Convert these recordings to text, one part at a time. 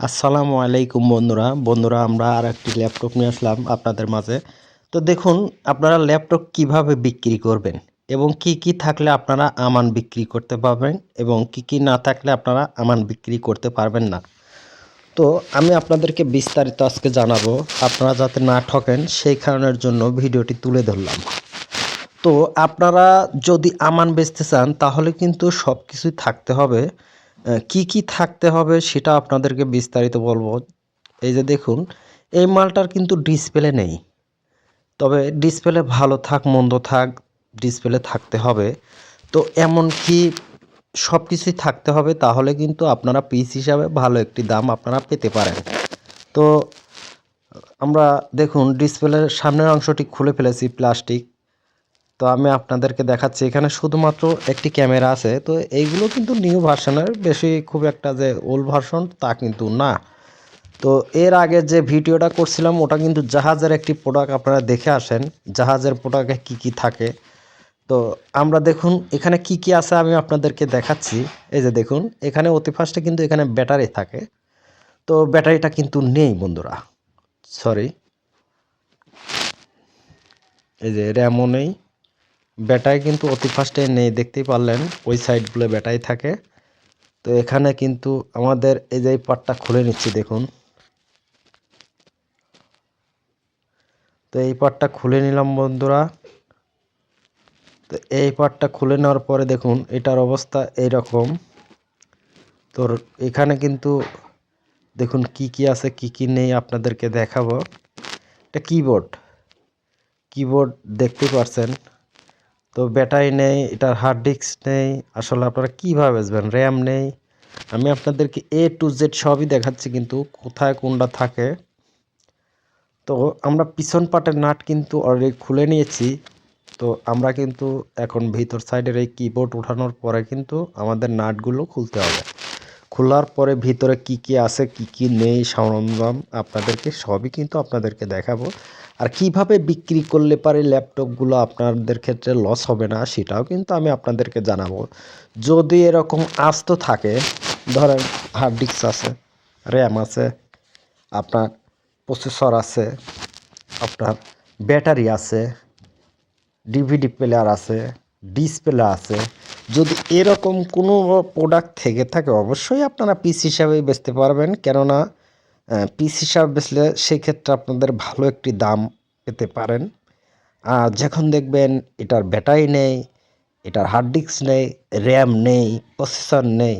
আসসালামু আলাইকুম বন্ধুরা। বন্ধুরা, আমরা আর একটি ল্যাপটপ নিয়ে আসলাম আপনাদের মাঝে। তো দেখুন, আপনারা ল্যাপটপ কীভাবে বিক্রি করবেন এবং কি কি থাকলে আপনারা আমান বিক্রি করতে পারবেন এবং কি কি না থাকলে আপনারা আমান বিক্রি করতে পারবেন না। তো আমি আপনাদেরকে বিস্তারিত আজকে জানাব। আপনারা যাতে না ঠকেন, সেই কারণের জন্য ভিডিওটি তুলে ধরলাম। তো আপনারা যদি আমান বেচতে চান, তাহলে কিন্তু সব কিছুই থাকতে হবে। কি কি থাকতে হবে সেটা আপনাদেরকে বিস্তারিত বলব। এই যে দেখুন, এই মালটার কিন্তু ডিসপ্লে নেই। তবে ডিসপ্লে ভালো থাক, মন্দ থাক, ডিসপ্লে থাকতে হবে। তো এমন কি সব কিছুই থাকতে হবে, তাহলে কিন্তু আপনারা পিস হিসাবে ভালো একটি দাম আপনারা পেতে পারেন। তো আমরা দেখুন, ডিসপ্লের সামনের অংশটি খুলে ফেলেছি, প্লাস্টিক। তো আমি আপনাদেরকে দেখাচ্ছি, এখানে শুধুমাত্র একটি ক্যামেরা আছে। তো এইগুলো কিন্তু নিউ ভার্সনের বেশি খুব একটা যে ওল্ড ভার্সন তা কিন্তু না। তো এর আগে যে ভিডিওটা করছিলাম, ওটা কিন্তু জাহাজের একটি প্রোডাক্ট আপনারা দেখে আসেন, জাহাজের প্রোডাক্টে কি কি থাকে। তো আমরা দেখুন, এখানে কি কি আছে আমি আপনাদেরকে দেখাচ্ছি। এই যে দেখুন, এখানে অতি ফার্স্টে কিন্তু এখানে ব্যাটারি থাকে। তো ব্যাটারিটা কিন্তু নেই বন্ধুরা সরি এই যে র্যামও নেই। ব্যাটারি কিন্তু অতি ফার্স্টে নেই, দেখতেই পারলেন, ওই সাইডগুলো ব্যাটারি থাকে। তো এখানে কিন্তু আমাদের এই যে এই পার্টটা খুলে নিচ্ছি, দেখুন। তো এই পার্টটা খুলে নিলাম বন্ধুরা। তো এই পার্টটা খুলে নেওয়ার পরে দেখুন, এটার অবস্থা এই রকম তোর এখানে কিন্তু দেখুন কি কি আছে, কি কি নেই আপনাদেরকে দেখাবো। এটা কিবোর্ড কিবোর্ড দেখতে পারছেন। তো ব্যাটারি নেই, এটার হার্ড ডিস্ক নেই, আসলে আপনারা কীভাবে বেচবেন? র্যাম নেই। আমি আপনাদেরকে এ টু জেড সবই দেখাচ্ছি কিন্তু কোথায় কোনটা থাকে। তো আমরা পিছন পাটের নাট কিন্তু অলরেডি খুলে নিয়েছি। তো আমরা কিন্তু এখন ভিতর সাইডের এই কিবোর্ড ওঠানোর পরে কিন্তু আমাদের নাটগুলো খুলতে হবে। খোলার পরে ভিতরে কি কি আছে, কি কি নেই, সরঞ্জাম আপনাদেরকে সবই কিন্তু আপনাদেরকে দেখাবো। আর কীভাবে বিক্রি করলে পারে ল্যাপটপগুলো আপনাদের ক্ষেত্রে লস হবে না, সেটাও কিন্তু আমি আপনাদেরকে জানাব। যদি এরকম আস্ত থাকে, ধরেন হার্ড ডিস্ক আছে র্যাম আছে, আপনার প্রসেসর আছে, আপনার ব্যাটারি আছে ডিভিডি প্লেয়ার আছে ডিসপ্লে আছে যদি এরকম কোনো প্রোডাক্ট থেকে থাকে, অবশ্যই আপনারা পিস হিসাবে বেচতে পারবেন। কেননা পিস হিসাবে বেচলে সেক্ষেত্রে আপনাদের ভালো একটি দাম পেতে পারেন। আর যখন দেখবেন এটার ব্যাটারি নেই, এটার হার্ড ডিস্ক নেই র্যাম নেই প্রসেসর নেই,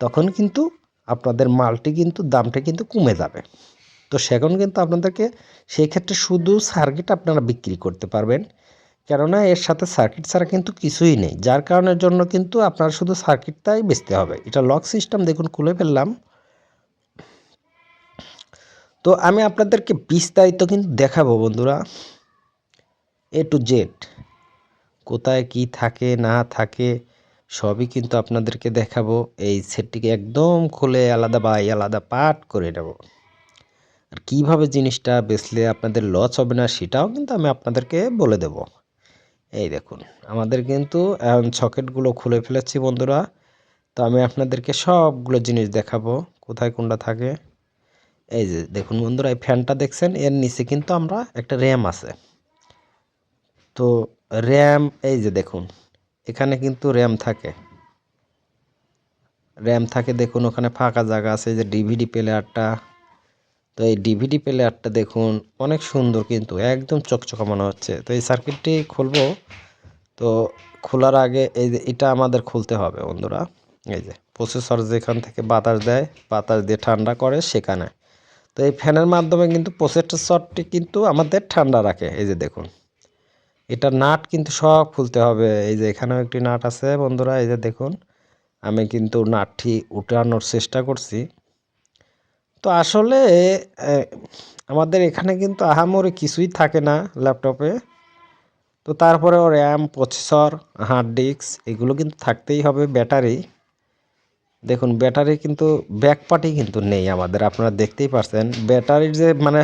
তখন কিন্তু আপনাদের মালটি কিন্তু, দামটা কিন্তু কমে যাবে। তো সেখন কিন্তু আপনাদেরকে সেই ক্ষেত্রে শুধু সার্কিট আপনারা বিক্রি করতে পারবেন। কেননা এর সাথে সার্কিট ছাড়া কিন্তু কিছুই নেই। যার কারণের জন্য কিন্তু আপনার শুধু সার্কিটটাই বেচতে হবে। এটা লক সিস্টেম দেখুন, খুলে ফেললাম। তো আমি আপনাদেরকে বিস্তারিত কিন্তু দেখাবো বন্ধুরা। এ টু জেড কোথায় কি থাকে, না থাকে, সবই কিন্তু আপনাদেরকে দেখাবো। এই সেটটিকে একদম খুলে আলাদা বাই আলাদা পার্ট করে নেব। আর কীভাবে জিনিসটা বেচলে আপনাদের লস হবে না, সেটাও কিন্তু আমি আপনাদেরকে বলে দেব। এই দেখুন, আমাদের কিন্তু সকেটগুলো খুলে ফেলেছি বন্ধুরা। তো আমি আপনাদেরকে সবগুলো জিনিস দেখাবো, কোথায় কোনটা থাকে। এই যে, দেখুন বন্ধুরা, এই ফ্যানটা দেখছেন, এর নিচে কিন্তু আমরা একটা র্যাম আছে। তো র্যাম, এই যে দেখুন, এখানে কিন্তু র্যাম থাকে। র্যাম থাকে, দেখুন, ওখানে ফাঁকা জায়গা আছে যে ডিভিডি প্লেয়ারটা। তো এই ডিভিডি প্লেয়ারটা দেখুন, অনেক সুন্দর কিন্তু, একদম চকচকা মনে হচ্ছে। তো এই সার্কিটটি খুলবো, তো খোলার আগে এই যে, এটা আমাদের খুলতে হবে বন্ধুরা। এই যে প্রসেসর যেখান থেকে বাতাস দেয়, বাতাস দিয়ে ঠান্ডা করে সেখানে। তো এই ফ্যানের মাধ্যমে কিন্তু প্রসেসরটি কিন্তু আমাদের ঠান্ডা রাখে। এই যে দেখুন, এটা নাট কিন্তু সব খুলতে হবে। এই যে, এখানেও একটি নাট আছে বন্ধুরা, এই যে দেখুন, আমি কিন্তু নাটটি উঠানোর চেষ্টা করছি। তো আসলে আমাদের এখানে কিন্তু আহামরি কিছুই থাকে না ল্যাপটপে। তো তারপরেও র্যাম, প্রসেসর, হার্ড ডিস্ক এগুলো কিন্তু থাকতেই হবে ব্যাটারি। দেখুন, ব্যাটারি কিন্তু, ব্যাক পার্টি কিন্তু নেই আমাদের, আপনারা দেখতেই পারছেন। ব্যাটারির যে মানে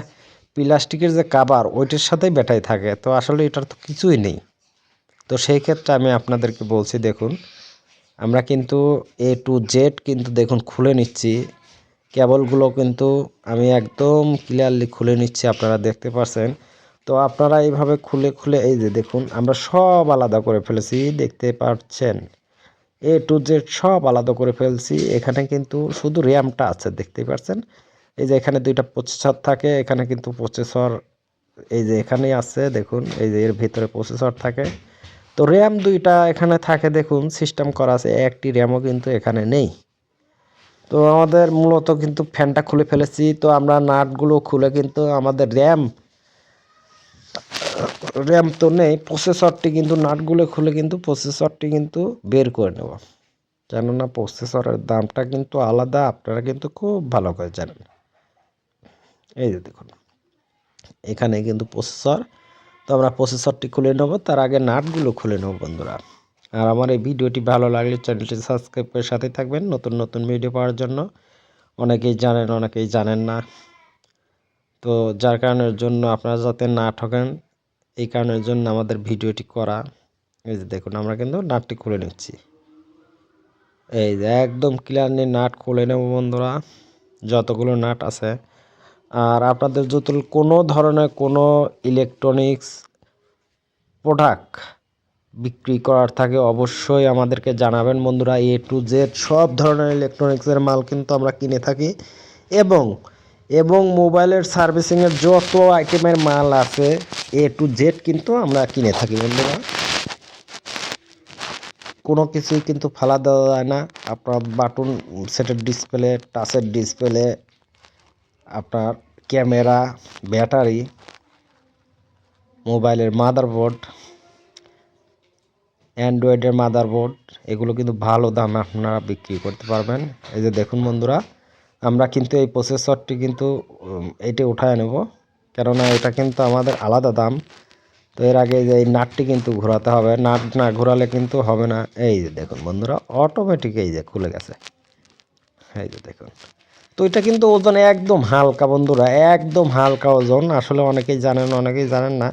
প্লাস্টিকের যে কাবার, ওইটার সাথেই ব্যাটারি থাকে, তো আসলে এটার তো কিছুই নেই। তো সেই ক্ষেত্রে আমি আপনাদেরকে বলছি, দেখুন, আমরা কিন্তু এ টু জেড কিন্তু দেখুন খুলে নিচ্ছি। কেবলগুলো কিন্তু আমি একদম ক্লিয়ারলি খুলে নিচ্ছি, আপনারা দেখতে পাচ্ছেন তো আপনারা এইভাবে খুলে খুলে, এই যে দেখুন, আমরা সব আলাদা করে ফেলেছি, দেখতে পাচ্ছেন? এ টু জেড সব আলাদা করে ফেলছি, এখানে কিন্তু শুধু র্যামটা আছে, দেখতে পাচ্ছেন? এই যে এখানে দুইটা প্রসেসর থাকে, এখানে কিন্তু প্রসেসর এই যে এখানেই আছে, দেখুন, এই যে এর ভিতরে প্রসেসর থাকে। তো র্যাম দুইটা এখানে থাকে, দেখুন সিস্টেম করা আছে, একটি র্যামও কিন্তু এখানে নেই। তো আমাদের মূলত কিন্তু ফ্যানটা খুলে ফেলেছি। তো আমরা নাটগুলো খুলে কিন্তু আমাদের র্যাম র্যাম তো নেই, প্রসেসরটি কিন্তু নাটগুলো খুলে কিন্তু প্রসেসরটি কিন্তু বের করে নেব। কেননা প্রসেসরের দামটা কিন্তু আলাদা, আপনারা কিন্তু খুব ভালো করে জানেন। এই যে দেখুন, এখানে কিন্তু প্রসেসর, তো আমরা প্রসেসরটি খুলে নেব, তার আগে নাটগুলো খুলে নেব বন্ধুরা। আর আমার এই ভিডিওটি ভালো লাগলে চ্যানেলটি সাবস্ক্রাইব করে সাথে থাকবেন নতুন নতুন ভিডিও পাওয়ার জন্য। অনেকেই জানেন অনেকেই জানেন না। তো যার কারণের জন্য আপনারা যাতে না ঠকেন, এই কারণের জন্য আমাদের ভিডিওটি করা। এই যে দেখুন, আমরা কিন্তু নাটটি খুলে নিচ্ছি। এই যে একদম ক্লিয়ার ক্লিয়ারলি নাট খুলে নেব বন্ধুরা, যতগুলো নাট আছে। আর আপনাদের যত কোনো ধরনের কোনো ইলেকট্রনিক্স প্রোডাক্ট বিক্রি করার থাকে, অবশ্যই আমাদেরকে জানাবেন। বন্ধুরা এ টু জেড সব ধরনের ইলেকট্রনিক্সের মাল কিন্তু আমরা কিনে থাকি এবং এবং মোবাইলের সার্ভিসিংয়ের যত আইটেমের মাল আছে এ টু জেড কিন্তু আমরা কিনে থাকি, বন্ধুরা। কোনো কিছুই কিন্তু ফালা দেওয়া যায় না। আপনার বাটন সেটের ডিসপ্লে টাচের ডিসপ্লে আপনার ক্যামেরা, ব্যাটারি, মোবাইলের মাদারবোর্ড অ্যান্ড্রয়েডের মাদারবোর্ড এগুলো কিন্তু ভালো দামে আপনারা বিক্রি করতে পারবেন। এই যে দেখুন বন্ধুরা, আমরা কিন্তু এই প্রসেসরটি কিন্তু এইটা উঠায় নেব। কেননা এটা কিন্তু আমাদের আলাদা দাম। তো এর আগে যে এই নাটটি কিন্তু ঘোরাতে হবে, নাট না ঘোরালে কিন্তু হবে না। এই যে দেখুন বন্ধুরা অটোমেটিক এই যে খুলে গেছে। এই যে দেখুন। তো এটা কিন্তু ওজন একদম হালকা বন্ধুরা, একদম হালকা ওজন। আসলে অনেকেই জানেন অনেকেই জানেন না।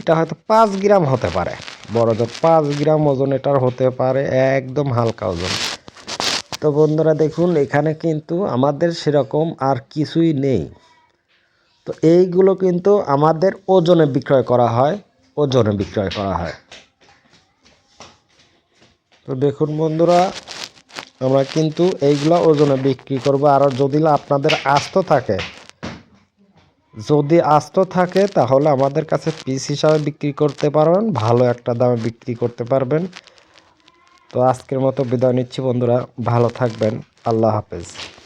এটা হয়তো পাঁচ গ্রাম হতে পারে। বড় তো পাঁচ গ্রাম ওজন এটার হতে পারে একদম হালকা ওজন। তো বন্ধুরা দেখুন, এখানে কিন্তু আমাদের সেরকম আর কিছুই নেই। তো এইগুলো কিন্তু আমাদের ওজনে বিক্রয় করা হয়, ওজনে বিক্রয় করা হয়। তো দেখুন বন্ধুরা, আমরা কিন্তু এইগুলো ওজনে বিক্রি করব। আর যদি আপনাদের আস্ত থাকে যদি আস্ত থাকে, তাহলে আমাদের কাছে পিস হিসাবে বিক্রি করতে পারবেন, ভালো একটা দামে বিক্রি করতে পারবেন। তো আজকের মতো বিদায় নিচ্ছি বন্ধুরা, ভালো থাকবেন, আল্লাহ হাফেজ।